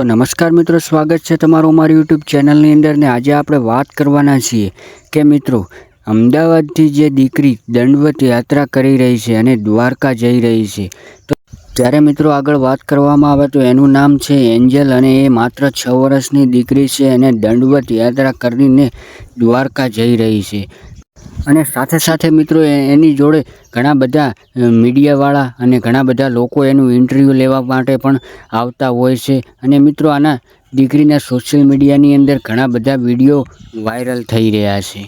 તો નમસ્કાર મિત્રો, સ્વાગત છે તમારું અમારી યુટ્યુબ ચેનલની અંદર ને આજે આપણે વાત કરવાના છીએ કે મિત્રો, અમદાવાદથી જે દીકરી દંડવત યાત્રા કરી રહી છે અને દ્વારકા જઈ રહી છે, તો ત્યારે મિત્રો આગળ વાત કરવામાં આવે તો એનું નામ છે એન્જલ અને એ માત્ર છ વર્ષની દીકરી છે અને દંડવત યાત્રા કરીને દ્વારકા જઈ રહી છે. અને સાથે સાથે મિત્રો એની જોડે ઘણા બધા મીડિયાવાળા અને ઘણા બધા લોકો એનું ઇન્ટરવ્યૂ લેવા માટે પણ આવતા હોય છે. અને મિત્રો આના દીકરીના સોશિયલ મીડિયાની અંદર ઘણા બધા વીડિયો વાયરલ થઈ રહ્યા છે.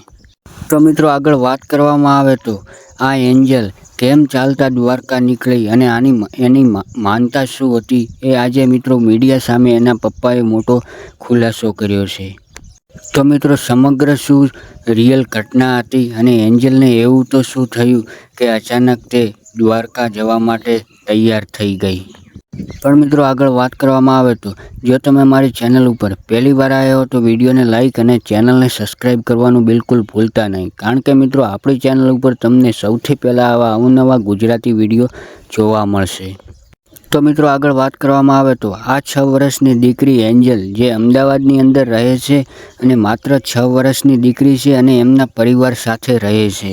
તો મિત્રો આગળ વાત કરવામાં આવે તો, આ એન્જલ કેમ ચાલતા દ્વારકા નીકળી અને આની એની માનતા શું હતી? એ આજે મિત્રો મીડિયા સામે એના પપ્પાએ મોટો ખુલાસો કર્યો છે. તો મિત્રો, સમગ્ર શું રિયલ ઘટના હતી અને એન્જલને એવું તો શું થયું કે અચાનક તે દ્વારકા જવા માટે તૈયાર થઈ ગઈ? પણ મિત્રો, આગળ વાત કરવામાં આવે તો, જો તમે મારી ચેનલ ઉપર પહેલી વાર આવ્યા તો વિડીયોને લાઇક અને ચેનલને સબસ્ક્રાઈબ કરવાનું બિલકુલ ભૂલતા નહીં. કારણ કે મિત્રો, આપણી ચેનલ ઉપર તમને સૌથી પહેલાં આવા અવનવા ગુજરાતી વીડિયો જોવા મળશે. તો મિત્રો આગળ વાત કરવામાં આવે તો આ છ વર્ષની દીકરી એન્જલ, જે અમદાવાદની અંદર રહે છે અને માત્ર છ વર્ષની દીકરી છે અને એમના પરિવાર સાથે રહે છે.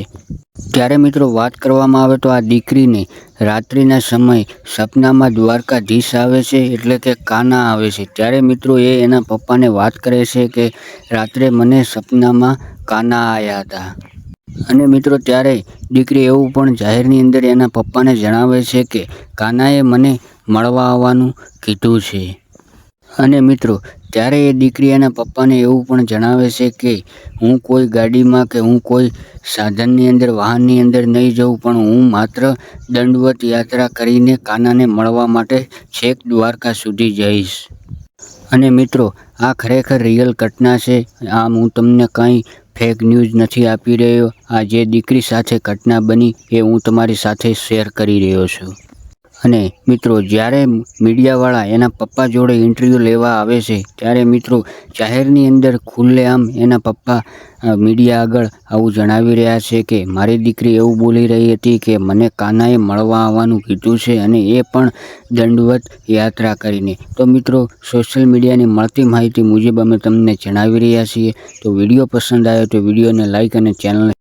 ત્યારે મિત્રો વાત કરવામાં આવે તો આ દીકરીને રાત્રિના સમયે સપનામાં દ્વારકાધીશ આવે છે એટલે કે કાના આવે છે. ત્યારે મિત્રો એ એના પપ્પાને વાત કરે છે કે રાત્રે મને સપનામાં કાના આવ્યા હતા. અને મિત્રો ત્યારે દીકરી એવું પણ જાહેરની અંદર એના પપ્પાને જણાવે છે કે, કાનાએ મને મળવા આવવાનું કીધું છે. અને મિત્રો, ત્યારે એ દીકરી એના પપ્પાને એવું પણ જણાવે છે કે, હું કોઈ ગાડીમાં કે હું કોઈ સાધનની અંદર, વાહનની અંદર નહીં જઉં, પણ હું માત્ર દંડવત યાત્રા કરીને કાનાને મળવા માટે છેક દ્વારકા સુધી જઈશ. અને મિત્રો, આ ખરેખર રિયલ ઘટના છે. આમ હું તમને કંઈ ફેક ન્યૂઝ નથી આપી રહ્યો. આ જે દીકરી સાથે ઘટના બની, એ હું તમારી સાથે શેર કરી રહ્યો છું. અને મિત્રો, જ્યારે મીડિયાવાળા એના પપ્પા જોડે ઇન્ટરવ્યૂ લેવા આવે છે, ત્યારે મિત્રો જાહેરની અંદર ખુલ્લેઆમ એના પપ્પા મીડિયા આગળ આવું જણાવી રહ્યા છે કે, મારી દીકરી એવું બોલી રહી હતી કે મને કાનાએ મળવા આવવાનું કીધું છે અને એ પણ દંડવત યાત્રા કરીને. તો મિત્રો, સોશિયલ મીડિયાની મળતી માહિતી મુજબ અમે તમને જણાવી રહ્યા છીએ. તો વીડિયો પસંદ આવ્યો તો વિડીયોને લાઇક અને ચેનલને